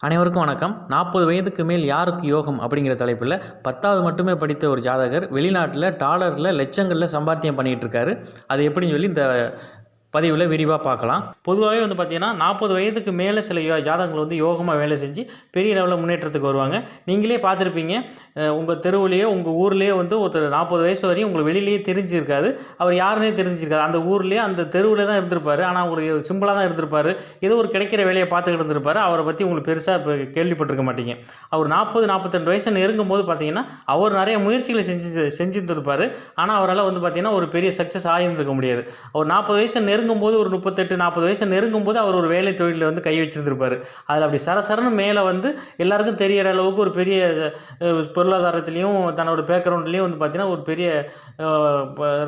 அனைவருக்கும் வணக்கம். நாற்பது வயதுக்கு மேல் யாருக்கு யோகம் அப்படிங்கிற தலைப்பில் பத்தாவது மட்டுமே படித்த ஒரு ஜாதகர் வெளிநாட்டில் டாலரில் லட்சங்களில் சம்பாத்தியம் பண்ணிகிட்டு இருக்காரு. அது எப்படின்னு சொல்லி இந்த பதிவில் விரிவாக பார்க்கலாம். பொதுவாகவே வந்து பார்த்தீங்கன்னா நாற்பது வயதுக்கு மேலே சில ஜாதகங்கள் வந்து யோகமாக வேலை செஞ்சு பெரிய லெவலில் முன்னேற்றத்துக்கு வருவாங்க. நீங்களே பார்த்துருப்பீங்க உங்கள் தெருவுலேயோ உங்கள் ஊர்லேயே வந்து ஒருத்தர் நாற்பது வயசு வரையும் உங்களுக்கு வெளியிலேயே தெரிஞ்சிருக்காது. அவர் யாருன்னே தெரிஞ்சிருக்காது. அந்த ஊர்லேயே அந்த தெருவில் தான் இருந்திருப்பார். ஆனால் உங்களுக்கு சிம்பிளாக தான் இருந்திருப்பார். ஏதோ ஒரு கிடைக்கிற வேலையை பார்த்துக்கிட்டு இருந்திருப்பார். அவரை பற்றி உங்களுக்கு பெருசாக இப்போ கேள்விப்பட்டிருக்க மாட்டீங்க. அவர் நாற்பது நாற்பத்தெண்டு வயசு நெருங்கும் போது பார்த்தீங்கன்னா அவர் நிறைய முயற்சிகளை செஞ்சு செஞ்சுருந்துருப்பார். ஆனால் அவரால் வந்து பார்த்தீங்கன்னா ஒரு பெரிய சக்ஸஸ் ஆகியிருந்திருக்க முடியாது. அவர் நாற்பது வயசு நெருங்கும் போது ஒரு முப்பத்தெட்டு நாற்பது வயசு நெருங்கும் போது அவர் ஒரு வேலை தொழிலில் வந்து கை வச்சுருந்துருப்பார். அதில் அப்படி சரசரன்னு மேலே வந்து எல்லாருக்கும் தெரியற அளவுக்கு ஒரு பெரிய பொருளாதாரத்துலேயும் தன்னோட பேக்ரவுண்ட்லேயும் வந்து பார்த்தீங்கன்னா ஒரு பெரிய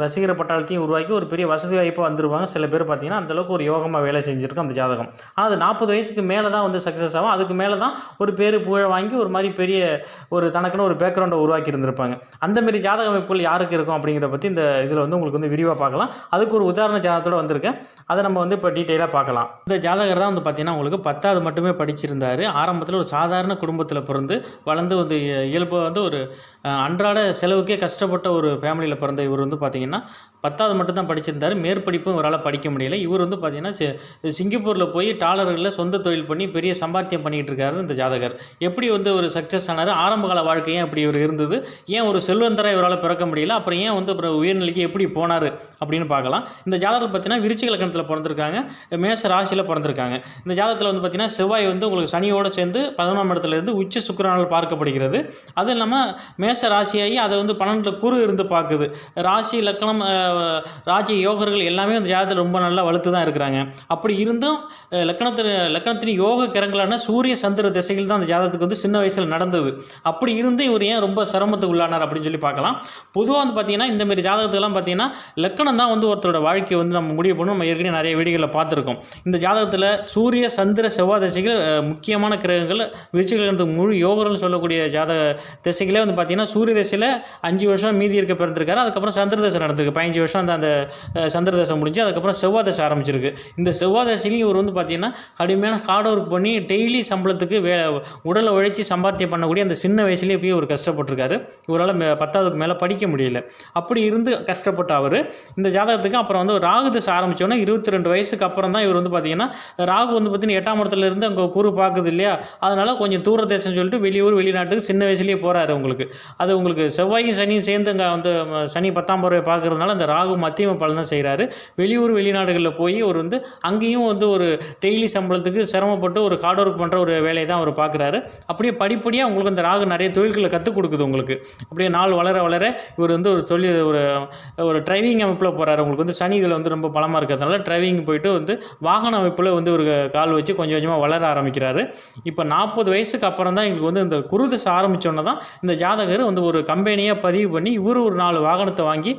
ரசிகர் பட்டாளத்தையும் உருவாக்கி ஒரு பெரிய வசதி வாய்ப்பாக வந்துருவாங்க. சில பேர் பார்த்தீங்கன்னா அந்தளவுக்கு ஒரு யோகமாக வேலை செஞ்சுருக்கும் அந்த ஜாதகம். ஆனால் அது நாற்பது வயசுக்கு மேலே தான் வந்து சக்ஸஸ் ஆகும். அதுக்கு மேலே தான் ஒரு பேர் புகழ் வாங்கி ஒரு மாதிரி பெரிய ஒரு தனக்குன்னு ஒரு பேக்ரவுண்டை உருவாக்கி இருந்திருப்பாங்க. அந்தமாரி ஜாதக அமைப்புகள் யாருக்கு இருக்கும் அப்படிங்கிறத பற்றி இந்த இதில் வந்து உங்களுக்கு வந்து விரிவாக பார்க்கலாம். அதுக்கு ஒரு உதாரண ஜாதகத்தோட வந்திருக்கேன். அதை நம்ம வந்து இப்போ டீட்டெயிலாக பார்க்கலாம். இந்த ஜாதகர் தான் வந்து பார்த்தீங்கன்னா உங்களுக்கு பத்தாவது மட்டுமே படிச்சிருந்தாரு. ஆரம்பத்தில் ஒரு சாதாரண குடும்பத்தில் பிறந்து வளர்ந்து வந்து இயல்பு வந்து ஒரு அன்றாட செலவுக்கே கஷ்டப்பட்ட ஒரு ஃபேமிலியில் பிறந்த இவர் வந்து பார்த்திங்கன்னா பத்தாவது மட்டும் தான் படிச்சிருந்தாரு. மேற்படிப்பும் இவரால் படிக்க முடியல. இவர் வந்து பார்த்தீங்கன்னா சிங்கப்பூரில் போய் டாலர்களில் சொந்த தொழில் பண்ணி பெரிய சம்பாத்தியம் பண்ணிகிட்டு இருக்காரு இந்த ஜாதகர். எப்படி வந்து ஒரு சக்ஸஸ் ஆனார்? ஆரம்பகால வாழ்க்கை ஏன் அப்படி இவர் இருந்தது? ஏன் ஒரு செல்வந்தராக இவரால் பிறக்க முடியல? அப்புறம் ஏன் வந்து அப்புறம் உயர்நிலைக்கு எப்படி போனார்? அப்படின்னு பார்க்கலாம். இந்த ஜாதகத்தில் பார்த்தீங்கன்னா விருச்சிக லக்கணத்தில் பிறந்திருக்காங்க. மேச ராசியில் பிறந்திருக்காங்க. இந்த ஜாதகத்தில் வந்து பார்த்தீங்கன்னா செவ்வாய் வந்து உங்களுக்கு சனியோடு சேர்ந்து பதினொன்றாம் இடத்துல இருந்து உச்ச சுக்கரனால் பார்க்கப்படுகிறது. அதுவும் இல்லாமல் மேச ராசியாகி அதை வந்து பன்னெண்டில் குறு இருந்து பார்க்குது. ராசி லக்கணம் ராஜ யோகர்கள் எல்லாமே அந்த ஜாதகத்தில் ரொம்ப நல்லா வலுத்து தான் இருக்கிறாங்க. அப்படி இருந்தும் லக்கணத்தில் லக்கணத்தின் யோக கிரகங்களான சூரிய சந்திர திசையில் தான் அந்த ஜாதகத்துக்கு வந்து சின்ன வயசில் நடந்தது. அப்படி இருந்து இவர் ஏன் ரொம்ப சிரமத்துக்கு உள்ளானார் அப்படின்னு சொல்லி பார்க்கலாம். பொதுவாக வந்து பார்த்தீங்கன்னா இந்தமாரி ஜாதகத்துக்கெல்லாம் பார்த்தீங்கன்னா லக்கணம் தான் வந்து ஒருத்தரோட வாழ்க்கையை வந்து நம்ம முடிவு பண்ணணும். நம்ம ஏற்கனவே நிறைய வீடுகளில் பார்த்துருக்கோம். இந்த ஜாதகத்தில் சூரிய சந்திர செவ்வாய் திசைகள் முக்கியமான கிரகங்கள் விருச்சிகளுக்கு முழு யோகர்கள்னு சொல்லக்கூடிய ஜாதக திசைகளே வந்து பார்த்தீங்கன்னா சூரிய திசையில் அஞ்சு வருஷம் மீதி இருக்க பிறந்திருக்காரு. அதுக்கப்புறம் சந்திர தசை நடந்திருக்கு. பதினஞ்சு வருஷம் அந்த அந்த அஹ், சந்திர தசை முடிஞ்சு அதுக்கப்புறம் செவ்வாய் தசை ஆரம்பிச்சிருக்கு. இந்த செவ்வாய் தசையிலையும் இவர் வந்து பார்த்தீங்கன்னா கடுமையான ஹார்ட் ஒர்க் பண்ணி டெய்லி சம்பளத்துக்கு வே உடலை உழைச்சி சம்பாத்தியம் பண்ணக்கூடிய அந்த சின்ன வயசுலேயே போய் இவர் கஷ்டப்பட்டிருக்காரு. இவரால் மே- பத்தாவதுக்கு மேலே படிக்க முடியல. அப்படி இருந்து கஷ்டப்பட்ட அவர் இந்த ஜாதகத்துக்கு அப்புறம் வந்து ராகு தசை ஆரம்பித்தோன்னே இருபத்தி ரெண்டு வயசுக்கு அப்புறம் தான் இவர் வந்து பார்த்தீங்கன்னா ராகு வந்து பார்த்தீங்கன்னா எட்டாம் இடத்துல இருந்து அங்கே குரு பார்க்குது இல்லையா? அதனால் கொஞ்சம் தூர தேசம்னு சொல்லிட்டு வெளியூர் வெளிநாட்டுக்கு சின்ன வயசுலேயே போகிறாரு உங்களுக்கு அது உங்களுக்கு செவ்வாயும் சனியும் சேர்ந்து அங்கே வந்து சனி பத்தாம் பறவை பார்க்கறதுனால அந்த ராகு மத்தியம பலன் தான் செய்கிறாரு வெளியூர் வெளிநாடுகளில் போய் அவர் வந்து அங்கேயும் வந்து ஒரு டெய்லி சம்பளத்துக்கு சிரமப்பட்டு ஒரு ஹார்ட் ஒர்க் பண்ணுற ஒரு வேலையை தான் அவர் பார்க்குறாரு அப்படியே படிப்படியாக உங்களுக்கு அந்த ராகு நிறைய தொழில்களை கற்றுக் கொடுக்குது உங்களுக்கு. அப்படியே நாள் வளர வளர இவர் வந்து ஒரு சொல்லி ஒரு ஒரு டிரைவிங் அமைப்பில் போகிறாரு உங்களுக்கு வந்து சனி இதில் வந்து ரொம்ப பலமாக இருக்கிறதுனால டிரைவிங் போயிட்டு வந்து வாகன அமைப்பில் வந்து ஒரு கால் வச்சு கொஞ்சம் கொஞ்சமாக வளர ஆரம்பிக்கிறாரு. இப்போ நாற்பது வயசுக்கு அப்புறம் தான் எங்களுக்கு வந்து இந்த குருதசை ஆரம்பித்தோன்னே தான் இந்த ஜாதகர் வந்து ஒரு கம்பெனியாக பதிவு பண்ணி இவரு ஒரு நாலு வாகனத்தை வாங்கி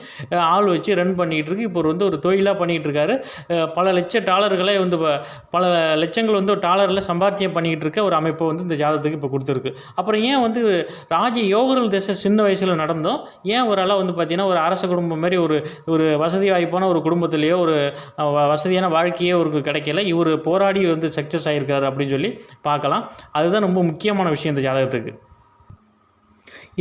ஆள் வச்சு ரன் பண்ணிகிட்டு இருக்கு. இப்போ வந்து ஒரு தொழிலாக பண்ணிகிட்டு இருக்காரு. பல லட்ச டாலர்களை வந்து ப- பல லட்சங்கள் வந்து டாலரில் சம்பாத்தியம் பண்ணிகிட்டு இருக்க ஒரு அமைப்பை வந்து இந்த ஜாதகத்துக்கு இப்போ கொடுத்துருக்கு. அப்புறம் ஏன் வந்து ராஜ யோகர்கள் திசை சின்ன வயசில் நடந்தோம்? ஏன் ஒரு ஆளாக வந்து பார்த்திங்கன்னா ஒரு அரச குடும்பம் மாதிரி ஒரு ஒரு வசதி வாய்ப்பான ஒரு குடும்பத்துலேயோ ஒரு வ- வசதியான வாழ்க்கையே ஒரு கிடைக்கல. இவர் போராடி வந்து சக்ஸஸ் ஆகியிருக்காரு அப்படின்னு சொல்லி பார்க்கலாம். அதுதான் ரொம்ப முக்கியமான விஷயம் இந்த ஜாதகத்துக்கு.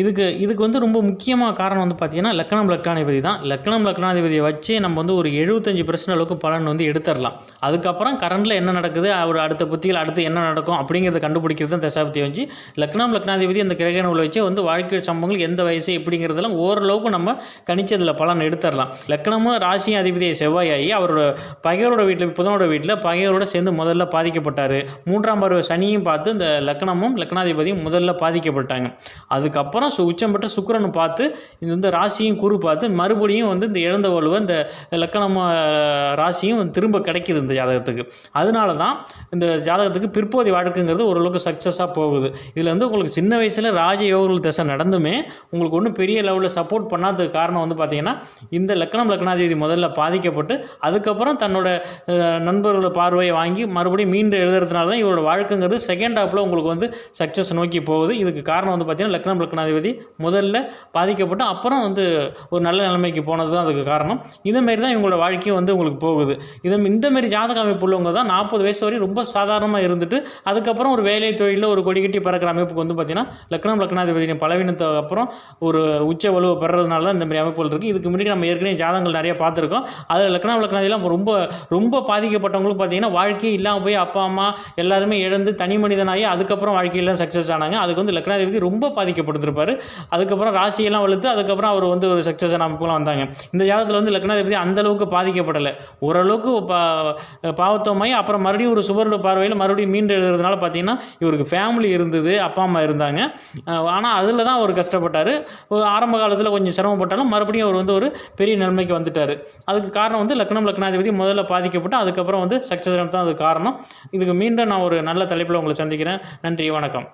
இதுக்கு இதுக்கு வந்து ரொம்ப முக்கியமாக காரணம் வந்து பார்த்தீங்கன்னா லக்கணம் லக்னாதிபதி தான். லக்கணம் லக்னாதிபதியை வச்சு நம்ம வந்து ஒரு எழுபத்தஞ்சு பர்சன்ட் அளவுக்கு பலன் வந்து எடுத்துடலாம் அதுக்கப்புறம் கரண்டில் என்ன நடக்குது அவர் அடுத்த புத்தியில் அடுத்து என்ன நடக்கும் அப்படிங்கிறத கண்டுபிடிக்கிறது தான் தசாபதி வச்சு லக்னம் லக்னாதிபதி அந்த கிரக நூலை வச்சு வந்து வாழ்க்கை சம்பவங்கள் எந்த வயசு எப்படிங்கிறதெல்லாம் ஓரளவுக்கு நம்ம கணிச்சதில் பலன் எடுத்துடலாம் லக்னமும் ராசியும் அதிபதியை செவ்வாயாகி அவரோட பகையரோட வீட்டில் புதனோட வீட்டில் பகையரோட சேர்ந்து முதல்ல பாதிக்கப்பட்டார். மூன்றாம் பருவ சனியும் பார்த்து இந்த லக்னமும் லக்னாதிபதியும் முதல்ல பாதிக்கப்பட்டாங்க. அதுக்கப்புறம் சு உச்சம் பெற்ற சுக்கரனை பார்த்து இது வந்து ராசியும் குரு பார்த்து மறுபடியும் வந்து இந்த இழந்த வலுவை இந்த லக்கணம் ராசியும் திரும்ப கிடைக்கிது இந்த ஜாதகத்துக்கு. அதனால தான் இந்த ஜாதகத்துக்கு பிற்போதி வாழ்க்கைங்கிறது ஓரளவுக்கு சக்ஸஸாக போகுது. இதில் வந்து உங்களுக்கு சின்ன வயசில் ராஜ திசை தசை நடந்துமே உங்களுக்கு ஒன்றும் பெரிய லெவலில் சப்போர்ட் பண்ணாததுக்கு காரணம் வந்து பார்த்தீங்கன்னா இந்த லக்கணம் லக்னாதிபதி முதல்ல பாதிக்கப்பட்டு அதுக்கப்புறம் தன்னோட நண்பர்களோட பார்வையை வாங்கி மறுபடியும் மீண்டும் எழுதுறதுனால தான் இவரோட வாழ்க்கைங்கிறது செகண்ட் ஹாப்பில் உங்களுக்கு வந்து சக்ஸஸ் நோக்கி போகுது. இதுக்கு காரணம் வந்து பார்த்தீங்கன்னா லக்னம் லக்னாதிபதி லக்னாதிபதி முதல்ல பாதிக்கப்பட்டு அப்புறம் வந்து ஒரு நல்ல நிலைமைக்கு போனது தான் அதுக்கு காரணம். இதேமாரி தான் இவங்களோட வாழ்க்கையும் வந்து உங்களுக்கு போகுது. இது இந்தமாரி ஜாதக அமைப்பு உள்ளவங்க தான் நாற்பது வயசு வரையும் ரொம்ப சாதாரணமாக இருந்துட்டு அதுக்கப்புறம் ஒரு வேலை தொழிலில் ஒரு கொடி கட்டி பறக்கிற அமைப்புக்கு வந்து பார்த்திங்கன்னா லக்னம் லக்னாதிபதியின் பலவீனத்தை அப்புறம் ஒரு உச்ச வலுவை பெறதுனால தான் இந்த மாதிரி அமைப்புகள் இருக்குது இதுக்கு முன்னாடி நம்ம ஏற்கனவே ஜாதகங்கள் நிறைய பார்த்துருக்கோம். அதில் லக்னம் லக்னாதிலாம் ரொம்ப ரொம்ப பாதிக்கப்பட்டவங்களுக்கு பார்த்தீங்கன்னா வாழ்க்கையே இல்லாமல் போய் அப்பா அம்மா எல்லாருமே இழந்து தனி மனிதனாகி அதுக்கப்புறம் வாழ்க்கையில் சக்ஸஸ் ஆனாங்க. அதுக்கு வந்து லக்னாதிபதி ரொம்ப பாதிக்கப்பட்டிருப்பார் அதுக்கப்புறம் ராசியெல்லாம் வளர்த்து அதுக்கப்புறம் அவர் வந்து ஒரு சக்ஸஸ் அமைப்புலாம் வந்தாங்க. இந்த ஜாதகத்தில் வந்து லக்னாதிபதி அந்த அளவுக்கு பாதிக்கப்படலை. ஓரளவுக்கு பா பாவத்தமாகி அப்புறம் மறுபடியும் ஒரு சுவரோட பார்வையில் மறுபடியும் மீண்டு எழுதுறதுனால பார்த்தீங்கன்னா இவருக்கு ஃபேமிலி இருந்தது அப்பா அம்மா இருந்தாங்க. ஆனால் அதில் தான் அவர் கஷ்டப்பட்டார். ஒரு ஆரம்ப காலத்தில் கொஞ்சம் சிரமப்பட்டாலும் மறுபடியும் அவர் வந்து ஒரு பெரிய நிலைமைக்கு வந்துட்டார். அதுக்கு காரணம் வந்து லக்னம் லக்னாதிபதி முதல்ல பாதிக்கப்பட்டு அதுக்கப்புறம் வந்து சக்ஸஸ் தான் அதுக்கு காரணம். இதுக்கு மீண்டும் நான் ஒரு நல்ல தலைப்பில் உங்களை சந்திக்கிறேன். நன்றி வணக்கம்.